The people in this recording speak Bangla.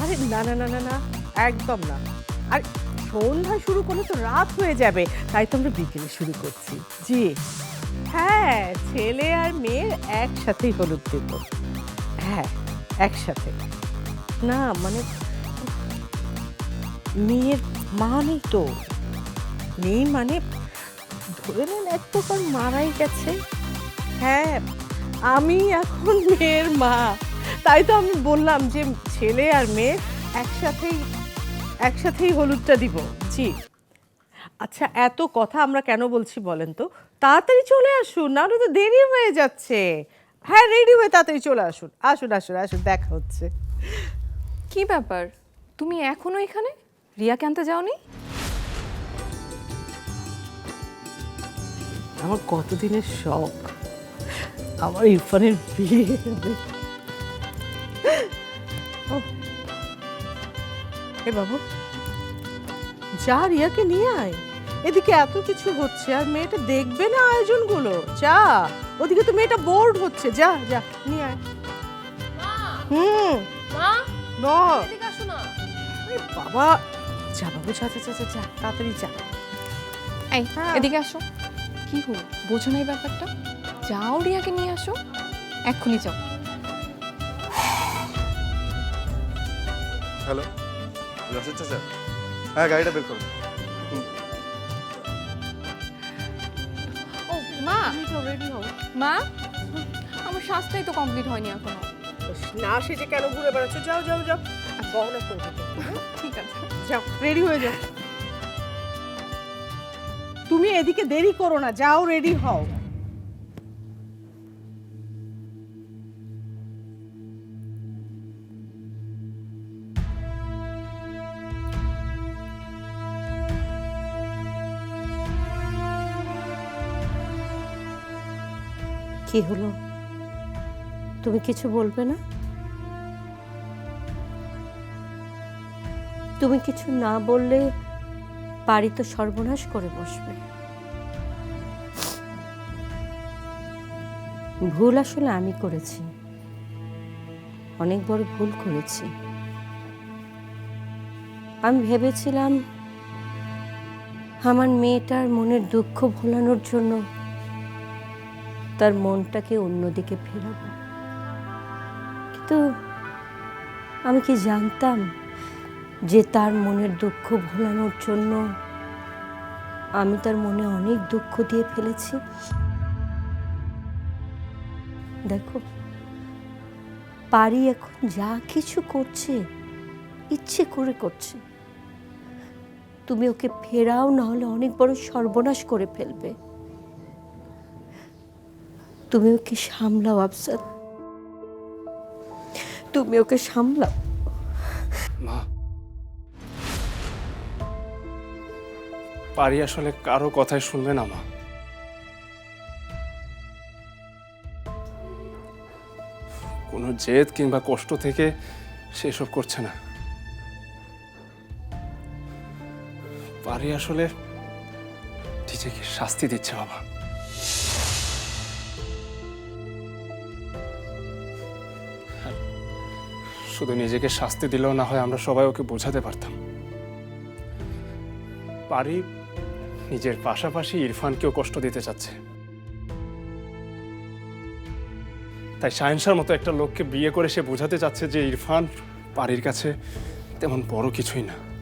আরে না না না না না, একদম না। আর সন্ধ্যা শুরু করলে তো রাত হয়ে যাবে, তাই তো আমরা বিকেলে শুরু করছি। জি। হ্যাঁ ছেলে আর মেয়ের একসাথেই হলুদ দেব। হ্যাঁ একসাথে। না মানে মেয়ের মা নেই তো নেই মানে ধরে নেন এক প্রকার মারাই গেছে। হ্যাঁ আমি এখন মেয়ের মা। তাই তো আমি বললাম যে ছেলে আর মেয়ে একসাথেই একসাথেই হলুদটা দিব। জি। আচ্ছা এত কথা আমরা কেন বলছি বলেন তো? তাড়াতাড়ি চলে আসুন, নাহলে তো দেরি হয়ে যাচ্ছে। হ্যাঁ রেডি হয়ে তাড়াতাড়ি চলে আসুন। আসুন আসুন আসুন, দেখা হচ্ছে। কি ব্যাপার? তুমি এখনও এখানে? রিয়াকে আনতে যাওনি? আমার কতদিনের শখ? আমার ইরফানের বিয়ে। এ বাবু যা রিয়াকে নিয়ে আয়। এদিকে এত কিছু হচ্ছে আর মেয়েটা দেখবে না আয়োজনগুলো। যা ওদিকে তো মেয়েটা বোর্ড হচ্ছে। যা যা নিয়ে আয়। হুম। বাবা যা বাবু যা যা যা যা, যা তাড়াতাড়ি যা। এই হ্যাঁ। এদিকে আসো। কি হলো? বোঝো না এই ব্যাপারটা। যাও রিয়াকে নিয়ে আসো। এক্ষুনি যাও। হ্যালো? রাশেদ চাচা? হ্যাঁ গাড়িটা বের করো। ও মা! রেডি হও। মা! আমার শ্বাসটাই তো কমপ্লিট হয়নি এখনও। না সেজে কেন ঘুরে বেড়াচ্ছ যাও যাও যাও। গহনা করবে হ্যাঁ? ঠিক আছে। যাও রেডি হয়ে যাও। তুমি এদিকে দেরি করো না, যাও রেডি হও। কি হলো? তুমি কিছু বলবে না? তুমি কিছু না বললে বাড়ি তো সর্বনাশ করে বসবে। ভুল আসলে আমি করেছি। অনেক বড় ভুল করেছি। আমি ভেবেছিলাম আমার মেয়েটার মনের দুঃখ ভোলানোর জন্য তার মনটাকে অন্যদিকে ফেরাবো। কিন্তু আমি কি জানতাম যে তার মনের দুঃখ ভোলানোর জন্য আমি তার মনে অনেক দুঃখ দিয়ে ফেলেছি। দেখো, পারি এখন যা কিছু করছে, ইচ্ছে করে করছে। তুমি ওকে ফেরাও না হলে অনেক বড় সর্বনাশ করে ফেলবে। তুমি ওকে সামলাও, আফসার। তুমি ওকে সামলাও। মা। পারি আসলে কারও কথাই শুনবে না মা। কোনো জেদ কিংবা কষ্ট থেকে সেসব করছে না। পারি আসলে নিজেকে শাস্তি দিচ্ছে বাবা। শুধু নিজেকে শাস্তি দিলেও না হয় আমরা সবাই ওকে বোঝাতে পারতাম। পারি নিজের পাশাপাশি ইরফানকেও কষ্ট দিতে চাচ্ছে। তাই সায়েন্সার মতো একটা লোককে বিয়ে করে সে বোঝাতে চাচ্ছে যে ইরফান বাড়ির কাছে তেমন বড় কিছুই না।